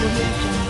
Música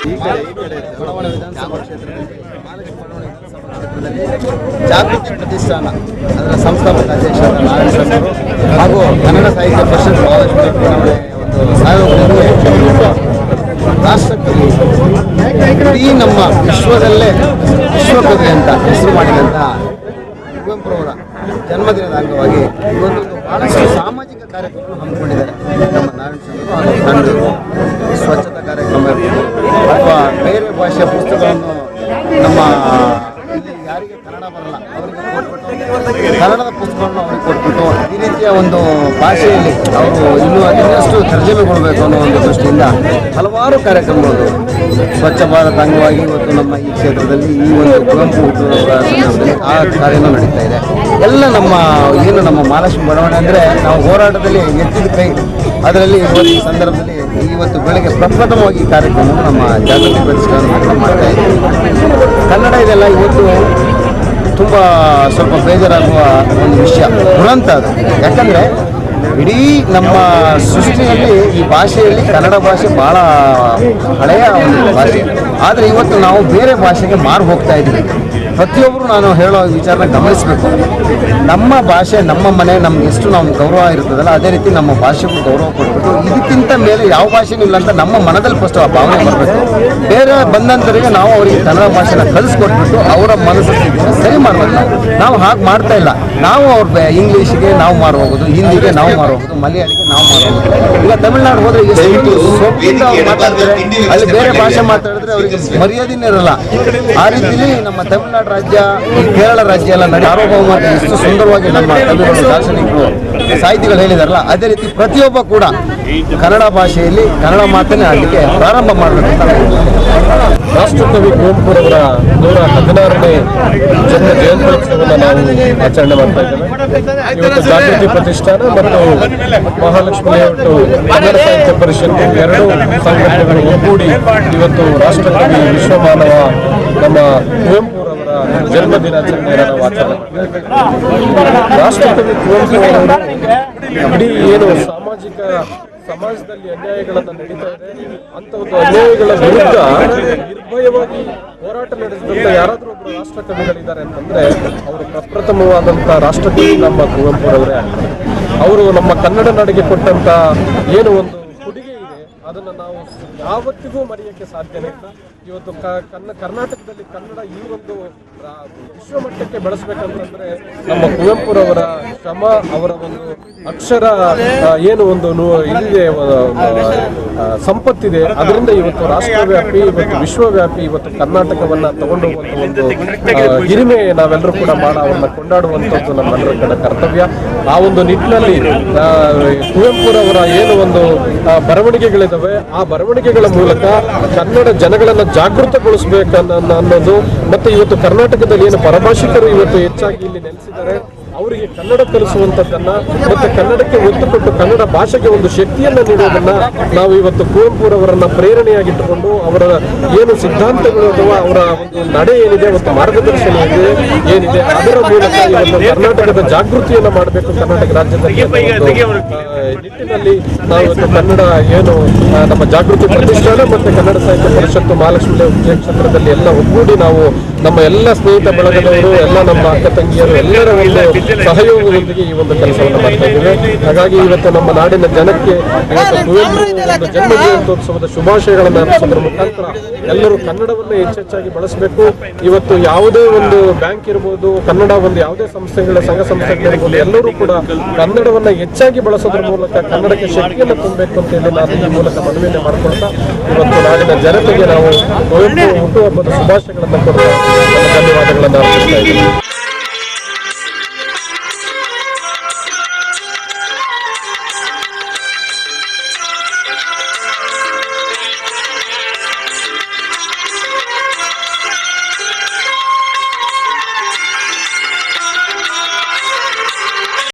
ಬಡಾವಣೆ ವಿಧಾನಸಭಾ ಕ್ಷೇತ್ರದಲ್ಲಿ ಮಹಾಲಕ್ಷ್ಮಿ ಬಡಾವಣೆ ವಿಧಾನಸಭಾ ಕ್ಷೇತ್ರದಲ್ಲಿ ಜಾಗೃತಿ ಪ್ರತಿಷ್ಠಾನ ಅದರ ಸಂಸ್ಥಾಪಕ ಅಧ್ಯಕ್ಷರಾದ ನಾರಾಯಣ ಹಾಗೂ ಕನ್ನಡ ಸಾಹಿತ್ಯ ಪರಿಷತ್ ಮಹಾಲಕ್ಷ್ಮಿ ಬಡಾವಣೆ ಒಂದು ಸಹಯೋಗದೊಂದಿಗೆ ರಾಷ್ಟ್ರಕವಿ ಇಡೀ ನಮ್ಮ ವಿಶ್ವದಲ್ಲೇ ವಿಶ್ವಕವಿ ಅಂತ ಹೆಸರು ಮಾಡಿದಂಥ ಕುವೆಂಪುರವರ ಜನ್ಮದಿನದ ಅಂಗವಾಗಿ ಇವತ್ತೊಂದು ಬಹಳಷ್ಟು ಸಾಮಾಜಿಕ ಕಾರ್ಯಕ್ರಮ ಹಮ್ಮಿಕೊಂಡಿದ್ದಾರೆ ನಮ್ಮ ನಾರಾಯಣ ಸ್ವಾಮಿ ಹಾಗೂ ತಂಡರು ಸ್ವಚ್ಛತಾ ಕಾರ್ಯಕ್ರಮ ಇರ್ಬೋದು ಬೇರೆ ಭಾಷೆಯ ಪುಸ್ತಕಗಳನ್ನು ನಮ್ಮ ಯಾರಿಗೆ ಕನ್ನಡ ಬರಲ್ಲ, ಅವರಿಗೆ ಕೊಟ್ಬಿಟ್ಟು ಕನ್ನಡದ ಪುಸ್ತಕವನ್ನು ಅವ್ರಿಗೆ ಕೊಟ್ಬಿಟ್ಟು ಈ ರೀತಿಯ ಒಂದು ಭಾಷೆಯಲ್ಲಿ ಅವರು ಇನ್ನೂ ಅದಿನಷ್ಟು ತರ್ಜಮೆ ಕೊಡಬೇಕು ಅನ್ನೋ ಒಂದು ದೃಷ್ಟಿಯಿಂದ ಹಲವಾರು ಕಾರ್ಯಕ್ರಮಗಳು ಸ್ವಚ್ಛ ಭಾರತ ಅಂಗವಾಗಿ ಇವತ್ತು ನಮ್ಮ ಈ ಕ್ಷೇತ್ರದಲ್ಲಿ ಈ ಒಂದು ಕುವೆಂಪು ಸಂದರ್ಭದಲ್ಲಿ ಆ ಕಾರ್ಯನೂ ನಡೀತಾ ಇದೆ. ಎಲ್ಲ ನಮ್ಮ ಏನು ನಮ್ಮ ಮಹಾಲಕ್ಷ್ಮಿ ಬಡಾವಣೆ ಅಂದರೆ ನಾವು ಹೋರಾಟದಲ್ಲಿ ಎತ್ತಿದ ಕೈ. ಅದರಲ್ಲಿ ಈ ಸಂದರ್ಭದಲ್ಲಿ ಇವತ್ತು ಬೆಳಗ್ಗೆ ಪ್ರಪ್ರಥಮವಾಗಿ ಕಾರ್ಯಕ್ರಮವನ್ನು ನಮ್ಮ ಜಾಗೃತಿ ಪ್ರತಿಷ್ಠಾನ ಮಾಡ್ತಾ ಇದ್ದೀವಿ. ಕನ್ನಡ ಇದೆಲ್ಲ ಇವತ್ತು ತುಂಬ ಸ್ವಲ್ಪ ಬೇಜಾರಾಗುವ ಒಂದು ವಿಷಯ. ದುರಂತ ಅದು. ಯಾಕಂದರೆ ಇಡೀ ನಮ್ಮ ಸೃಷ್ಟಿಯಲ್ಲಿ ಈ ಭಾಷೆಯಲ್ಲಿ ಕನ್ನಡ ಭಾಷೆ ಭಾಳ ಹಳೆಯ ಒಂದು ಭಾಷೆ. ಆದರೆ ಇವತ್ತು ನಾವು ಬೇರೆ ಭಾಷೆಗೆ ಮಾರು ಹೋಗ್ತಾ ಇದ್ದೀವಿ. ಪ್ರತಿಯೊಬ್ಬರು ನಾನು ಹೇಳೋ ವಿಚಾರನ ಗಮನಿಸಬೇಕು. ನಮ್ಮ ಭಾಷೆ ನಮ್ಮ ಮನೆ ನಮ್ಗೆ ಎಷ್ಟು ನಾವು ಗೌರವ ಇರ್ತದಲ್ಲ ಅದೇ ರೀತಿ ನಮ್ಮ ಭಾಷೆಗೂ ಗೌರವ ಕೊಡಬೇಕು. ಇದಕ್ಕಿಂತ ಮೇಲೆ ಯಾವ ಭಾಷೆನೂ ಇಲ್ಲ ಅಂತ ನಮ್ಮ ಮನದಲ್ಲಿ ಫಸ್ಟ್ ಆ ಭಾವನೆ ಬರಬೇಕು. ಬೇರೆ ಬಂದಂತರಿಗೆ ನಾವು ಅವರಿಗೆ ಕನ್ನಡ ಭಾಷೆನ ಕಲಿಸ್ಕೊಟ್ಬಿಟ್ಟು ಅವರ ಮನಸ್ಸು ಸರಿ ಮಾಡಬೇಕು. ನಾವು ನಾವು ಹಾಗೆ ಮಾಡ್ತಾ ಇಲ್ಲ. ನಾವು ಅವ್ರ ಇಂಗ್ಲೀಷ್ಗೆ ನಾವು ಮಾರು ಹೋಗೋದು ಹಿಂದಿಗೆ ನಾವು ಮಾರು ಹೋಗೋದು ಮಲಯಾಳಿಗೆ ನಾವು ಮಾರು ಹೋಗೋದು ಈಗ ತಮಿಳ್ನಾಡು ಹೋದ್ರೆ ಎಷ್ಟು ಮಾತಾಡ್ತಾರೆ ಅಲ್ಲಿ ಬೇರೆ ಭಾಷೆ ಮಾತಾಡಿದ್ರೆ ಅವರಿಗೆ ಮರ್ಯಾದೆನೇ ಇರಲ್ಲ. ಆ ರೀತಿಲಿ ನಮ್ಮ ತಮಿಳ್ನಾಡು ರಾಜ್ಯ, ಕೇರಳ ರಾಜ್ಯ ಎಲ್ಲ ನಡೆ ಸಾರ್ವಭೌಮತೆ ಸುಂದರವಾಗಿ ನಮ್ಮ ತಮಿಳು ದಾರ್ಶನಿಕರು ಸಾಹಿತಿಗಳು ಹೇಳಿದಾರಲ್ಲ, ಅದೇ ರೀತಿ ಪ್ರತಿಯೊಬ್ಬ ಕೂಡ ಕನ್ನಡ ಭಾಷೆಯಲ್ಲಿ ಕನ್ನಡ ಮಾತನ್ನೇ ಆಡಲಿಕ್ಕೆ ಪ್ರಾರಂಭ ಮಾಡಬೇಕು ಅಂತ ನಾನು ಹೇಳ್ತೀನಿ. ರಾಷ್ಟ್ರಕವಿ ಕುವೆಂಪುರವರ ನೂರ ಹದಿನಾರನೇ ಜನ್ಮ ಜಯಂತ್ಯೋತ್ಸವವನ್ನು ನಾವು ಆಚರಣೆ ಮಾಡ್ತಾ ಇದ್ದೇವೆ ಜಾಗೃತಿ ಪ್ರತಿಷ್ಠಾನ ಮತ್ತು ಮಹಾಲಕ್ಷ್ಮಿ ಲೇಔಟು, ಕನ್ನಡ ಸಾಹಿತ್ಯ ಪರಿಷತ್ ಎರಡು ಸಂಘಟನೆಗಳು ಒಗ್ಗೂಡಿ ಇವತ್ತು ರಾಷ್ಟ್ರಕವಿ ವಿಶ್ವಮಾನವ ನಮ್ಮ ಕುವೆಂಪುರವರ ಜನ್ಮ ದಿನಾಚರಣೆಯನ್ನು ಆಚರಣೆ ಅವರು ಇಡೀ ಏನು ಸಾಮಾಜಿಕ ಸಮಾಜದಲ್ಲಿ ಅನ್ಯಾಯಗಳನ್ನು ನಡೀತಾ ಇದೆ ಅಂತ ಒಂದು ಅನ್ಯಾಯಗಳ ವಿರುದ್ಧ ನಿರ್ಭಯವಾಗಿ ಹೋರಾಟ ನಡೆಸಿದಂತ ಯಾರಾದರೂ ಒಬ್ಬರು ರಾಷ್ಟ್ರಕವಿಗಳಿದ್ದಾರೆ ಅಂತಂದ್ರೆ, ಅವರು ಪ್ರಪ್ರಥಮವಾದಂತ ರಾಷ್ಟ್ರಕವಿ ನಮ್ಮ ಕುವೆಂಪುರವರೇ ಆಗ್ತಾರೆ ಅವರು ನಮ್ಮ ಕನ್ನಡ ನಾಡಿಗೆ ಕೊಟ್ಟಂತ ಏನು ಒಂದು ಅದನ್ನ ನಾವು ಯಾವತ್ತಿಗೂ ಮರೆಯೋಕ್ಕೆ ಸಾಧ್ಯನೇ ಇವತ್ತು ಕನ್ನ ಕರ್ನಾಟಕದಲ್ಲಿ ಕನ್ನಡ ಈ ಒಂದು ವಿಶ್ವಮಟ್ಟಕ್ಕೆ ಬೆಳೆಸ್ಬೇಕಂತಂದ್ರೆ ನಮ್ಮ ಕುವೆಂಪುರವರ ಶ್ರಮ ಅವರ ಒಂದು ಅಕ್ಷರ ಏನು ಒಂದು ಇಲ್ಲಿದೆ ಸಂಪತ್ತಿದೆ. ಅದರಿಂದ ಇವತ್ತು ರಾಷ್ಟ್ರವ್ಯಾಪಿ ಇವತ್ತು ವಿಶ್ವವ್ಯಾಪಿ ಇವತ್ತು ಕರ್ನಾಟಕವನ್ನ ತಗೊಂಡು ಒಂದು ಹಿರಿಮೆ ನಾವೆಲ್ಲರೂ ಕೂಡ ಮಾಡ ಅವನ್ನ ಕೊಂಡಾಡುವಂಥದ್ದು ನಮ್ಮೆಲ್ಲರ ಕಡೆ ಕರ್ತವ್ಯ. ಆ ಒಂದು ನಿಟ್ಟಿನಲ್ಲಿ ಕುವೆಂಪುರವರ ಏನು ಒಂದು ಆ, ಬರವಣಿಗೆಗಳಿದಾವೆ ಆ ಬರವಣಿಗೆಗಳ ಮೂಲಕ ಕನ್ನಡ ಜನಗಳನ್ನ ಜಾಗೃತಗೊಳಿಸಬೇಕನ್ನ ಅನ್ನೋದು. ಮತ್ತೆ ಇವತ್ತು ಕರ್ನಾಟಕದಲ್ಲಿ ಏನು ಪರಭಾಷಿಕರು ಇವತ್ತು ಹೆಚ್ಚಾಗಿ ಇಲ್ಲಿ ನೆಲೆಸಿದ್ದಾರೆ. ಅವರಿಗೆ ಕನ್ನಡ ಕಲಿಸುವಂತದ್ದನ್ನ ಮತ್ತೆ ಕನ್ನಡಕ್ಕೆ ಒತ್ತು ಕೊಟ್ಟು ಕನ್ನಡ ಭಾಷೆಗೆ ಒಂದು ಶಕ್ತಿಯನ್ನ ನೀಡೋದನ್ನ ನಾವು ಇವತ್ತು ಕುವೆಂಪುರವರನ್ನ ಪ್ರೇರಣೆಯಾಗಿಟ್ಟುಕೊಂಡು ಅವರ ಏನು ಸಿದ್ಧಾಂತಗಳು ಅಥವಾ ಅವರ ಒಂದು ನಡೆ ಏನಿದೆ ಮತ್ತು ಮಾರ್ಗದರ್ಶನ ಏನಿದೆ ಅದರ ಮೂಲಕ ಇವತ್ತು ಕರ್ನಾಟಕದ ಜಾಗೃತಿಯನ್ನ ಮಾಡಬೇಕು ಕರ್ನಾಟಕ ರಾಜ್ಯದಲ್ಲಿ ನಿಟ್ಟಿನಲ್ಲಿ ನಾವು ಇವತ್ತು ಕನ್ನಡ ಏನು ನಮ್ಮ ಜಾಗೃತಿ ಪ್ರತಿಷ್ಠಾನ ಮತ್ತು ಕನ್ನಡ ಸಾಹಿತ್ಯ ಪರಿಷತ್ತು ಮಹಾಲಕ್ಷ್ಮಿ ಕ್ಷೇತ್ರದಲ್ಲಿ ಎಲ್ಲ ಒಗ್ಗೂಡಿ ನಾವು ನಮ್ಮ ಎಲ್ಲ ಸ್ನೇಹಿತ ಬಳಗದವರು, ಎಲ್ಲ ನಮ್ಮ ಅಕ್ಕ ತಂಗಿಯರು ಎಲ್ಲರ ಒಂದು ಸಹಯೋಗದೊಂದಿಗೆ ಈ ಒಂದು ಕೆಲಸವನ್ನು ಮಾಡ್ತಾ ಇದ್ದೇವೆ. ಹಾಗಾಗಿ ಇವತ್ತು ನಮ್ಮ ನಾಡಿನ ಜನಕ್ಕೆ ಒಂದು ಜನ್ಮ ಜಯಂತ್ಯೋತ್ಸವದ ಶುಭಾಶಯಗಳನ್ನು ಅರ್ಪಿಸೋದ್ರ ಮುಖಾಂತರ ಎಲ್ಲರೂ ಕನ್ನಡವನ್ನು ಹೆಚ್ಚೆಚ್ಚಾಗಿ ಬಳಸಬೇಕು. ಇವತ್ತು ಯಾವುದೇ ಒಂದು ಬ್ಯಾಂಕ್ ಇರ್ಬೋದು, ಕನ್ನಡ ಒಂದು ಯಾವುದೇ ಸಂಸ್ಥೆಗಳ, ಸಂಘ ಸಂಸ್ಥೆಗಳಿರ್ಬೋದು, ಎಲ್ಲರೂ ಕೂಡ ಕನ್ನಡವನ್ನ ಹೆಚ್ಚಾಗಿ ಬಳಸೋದ್ರ ಮೂಲಕ ಕನ್ನಡಕ್ಕೆ ಶಕ್ತಿಯನ್ನು ತುಂಬಬೇಕು ಅಂತ ಹೇಳಿ ನಾನು ಈ ಮೂಲಕ ಮನವಿಯನ್ನು ಮಾಡಿಕೊಳ್ತಾ ಇವತ್ತು ನಾಡಿನ ಜನತೆಗೆ ನಾವು ಹುಟ್ಟುಹಬ್ಬದ ಶುಭಾಶಯಗಳನ್ನು ಕೊಡ್ತಾ ಧನ್ಯವಾದಗಳನ್ನು ಅರ್ಪಿಸ್ತಾ ಇದ್ದೀನಿ.